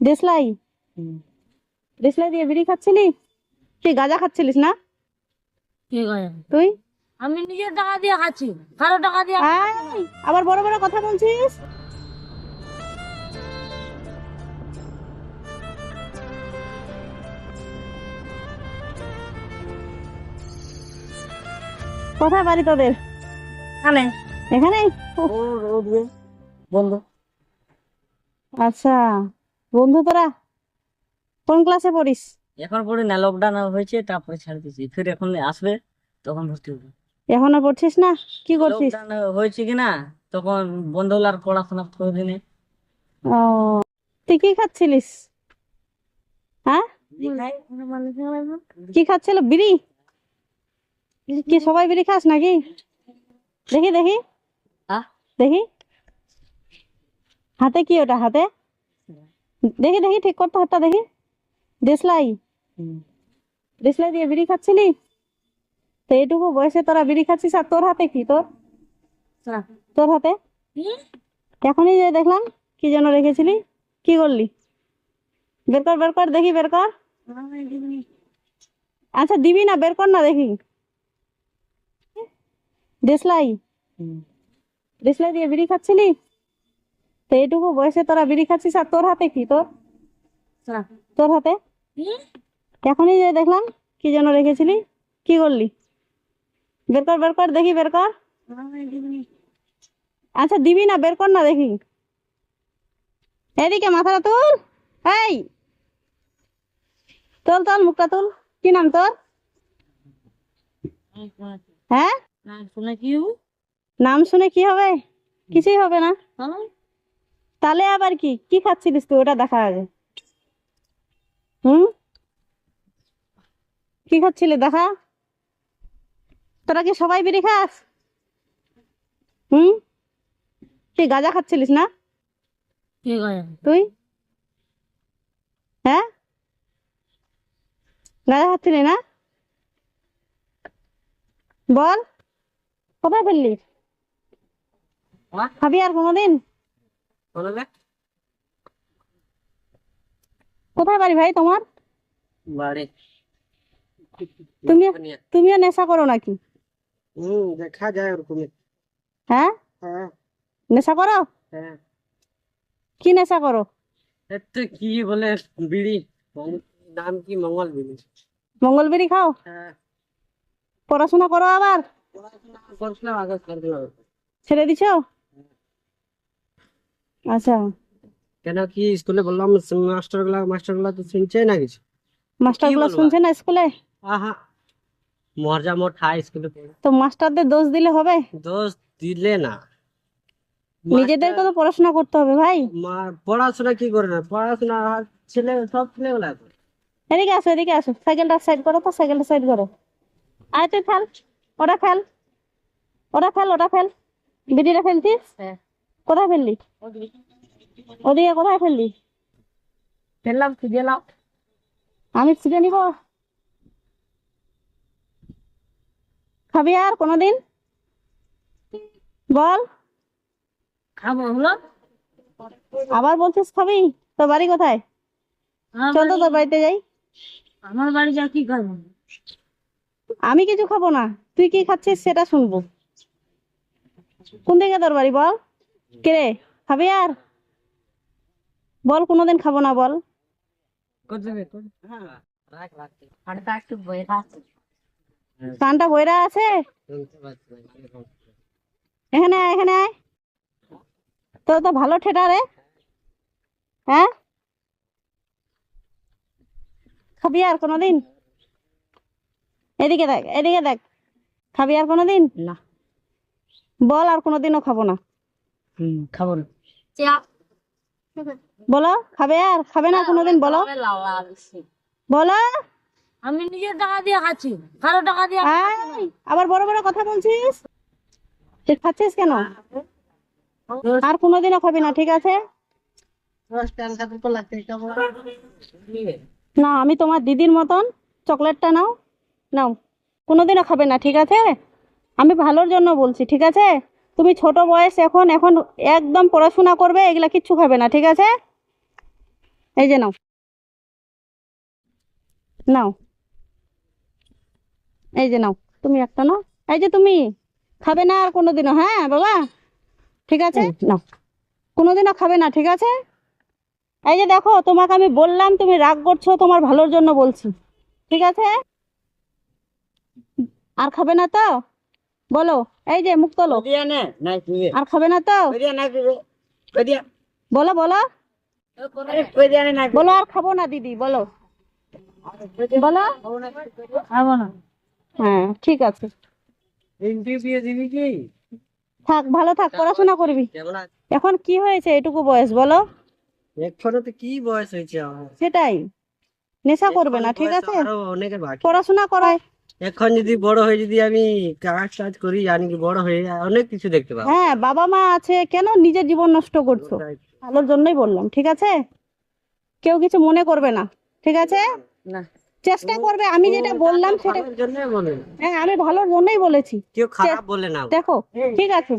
দেশলাই। দেশলাই দিয়ে বিড়ি খাচ্ছিলি? তুই গাঁজা খাচ্ছিলিস না? তুই? আমি নিজের টাকা দিয়ে খাচ্ছি কারও টাকা দিয়ে আবার বড় বড় কথা বলছিস? কোথায় বাড়ি তোদের? এখানে। এখানে বন্ধু। আচ্ছা। বন্ধু তোরা কোন ক্লাসে পড়িস? এখন পরে না লকডাউন হয়েছে তারপরে ছাড়ে দিয়েছি ফির এখন আসবে তখন ভর্তি হবে। এখনও পড়ছিস না? কি করছিস? লকডাউন হয়েছে কি না তখন বন্ধ হলো আর পড়াশোনা করে দিনে। ও তুই কি খাচ্ছিলিস? হ্যাঁ? কি খাচ্ছিল? বিড়ি? কি সবাই বিড়ি খাস নাকি? দেখি দেখি? দেখি। হাতে কি ওটা হাতে? দেখি দেখি ঠিক করতে হাতটা দেখি। দেশলাই। দেশলাই দিয়ে বিড়ি খাচ্ছিলি? তো এইটুকু বয়সে তোরা বিড়ি খাচ্ছিস আর তোর হাতে কি তোর? তোর হাতে? এখনই যে দেখলাম কি যেন রেখেছিলি কি করলি? বের কর বের কর দেখি বের কর। আচ্ছা দিবি না বের কর না দেখি। দেশলাই। দেশলাই দিয়ে বিড়ি খাচ্ছিলি? তো এইটুকু বয়সে তোরা বিড়ি খাচ্ছিস আর তোর হাতে কি তোর? তোর হাতে? এখনই যে দেখলাম কি যেন রেখেছিলি কি করলি? বের কর বের কর দেখি বের কর। আচ্ছা দিবি না বের কর না দেখি। এদিকে মাথাটা তুল। এই! তোল তোল মুখটা তুল। কি নাম তোর? হ্যাঁ? নাম শুনে কি হবে? কিছুই হবে না। হ্যাঁ? তাহলে আবার কি? কি খাচ্ছিলিস তুই? ওটা দেখা আগে। হুম? কি খাচ্ছিলি? দেখা। তোরা কি সবাই বিড়ি খাস? হুম? তুই গাঁজা খাচ্ছিলিস না? তুই? হ্যাঁ? গাঁজা খাচ্ছিলি না? বল। কোথায় ফেললি? খাবি আর কোনোদিন? কোথায় বাড়ি ভাই তোমার? বাড়ি। তুমি তুমিও নেশা করো নাকি? হুম দেখা যায় ওরকম হ্যাঁ? হ্যাঁ। নেশা করো? হ্যাঁ। কি নেশা করো? এতে কি বলে বিড়ি। নাম কি? মঙ্গল বিড়ি। মঙ্গল বিড়ি খাও? হ্যাঁ। পড়াশোনা করো আবার? করছিলাম আগে ছেড়ে দিছো? আচ্ছা। কেন কি স্কুলে বললাম মাস্টারগুলা মাস্টারগুলা তো শুনছে না কিছু? মাস্টারগুলো শুনছে না স্কুলে? আহা মরজা মোট হাই স্কুলে তো মাস্টারদের দোষ দিলে হবে? দোষ দিলে না। নিজেদেরকে তো পড়াশোনা করতে হবে ভাই। মা- পড়াশোনা কি করে না? পড়াশোনা ছেলে সব ছেলেগুলা করে। এদিকে আসো এদিকে আসো। সাইকেলটা সাইড করো তো সাইকেলটা সাইড করো। আয় তুই ফেল ওটা ফেল। ওটা ফেল ওটা ফেল। বিড়িটা ফেলছিস কোথায় ফেললি? ওদিকে কোথায় ফেললি? ফেললাম কি গেলাম আমি ছিঁড়ে নিব? খাবি আর কোনোদিন? বল। খাব হলো। আবার বলছিস খাবি? তোর বাড়ি কোথায়? চল তো তোর বাড়িতে যাই। আমার বাড়ি যা কি খাব আমি কিছু খাব না। তুই কি খাচ্ছিস সেটা শুনব। কোন দিকে তোর বাড়ি বল? কে খাবি আর বল কোনোদিন খাব না বল। হ্যাঁ কানটা বইরা আছে? এখানে আয় এখানে আয়। তোর তো ভালো ঠেটা রে। হ্যাঁ? খাবি আর কোনোদিন? এদিকে দেখ এদিকে দেখ। খাবি আর কোনোদিন? না। বল আর কোনোদিনও খাব না। হুম খাব না। বলো খাবে আর? খাবে না কোনোদিন? বলো। বলো। আমি নিজের টাকা দিয়ে খাচ্ছি। কারও টাকা দিয়ে আবার বড় বড় কথা বলছিস? তুই খাচ্ছিস কেন? আর কোনোদিনও খাবি না ঠিক আছে? না আমি তোমার দিদির মতন চকলেটটা নাও নাও। কোনোদিনও খাবে না ঠিক আছে? আমি ভালোর জন্য বলছি ঠিক আছে? তুমি ছোট বয়স এখন এখন একদম পড়াশোনা করবে এগুলা কিচ্ছু খাবে না ঠিক আছে? এই যে নাও। নাও। এই যে নাও তুমি একটা নাও। এই যে তুমি খাবে না আর কোনোদিনও হ্যাঁ বাবা? ঠিক আছে? নাও। কোনোদিনও খাবে না ঠিক আছে? এই যে দেখো তোমাকে আমি বললাম তুমি রাগ করছ তোমার ভালোর জন্য বলছি। ঠিক আছে? আর খাবে না তো? বলো এই যে মুখ তোলো। আর খাবে না তো? বলো বলো। বলো আর খাব না দিদি বলো। বলো। খাব না হ্যাঁ ঠিক আছে। থাক ভালো থাক পড়াশোনা করবি। এখন কি হয়েছে এটুকু বয়স বলো? এখনও তো কি বয়স হয়েছে সেটাই। নেশা করবে না ঠিক আছে? পড়াশোনা করায়। এখন যদি বড় হয়ে যদি আমি কাজ টাজ করি জানি কি বড় হয়ে অনেক কিছু দেখতে পাবো। হ্যাঁ বাবা মা আছে কেন নিজের জীবন নষ্ট করছ? ভালোর জন্যই বললাম ঠিক আছে? কেউ কিছু মনে করবে না ঠিক আছে? না। চেষ্টা করবে আমি যেটা বললাম সেটা জন্যই বলে হ্যাঁ। আমি ভালোর জন্যই বলেছি। কেউ খারাপ বলে না। দেখো ঠিক আছে।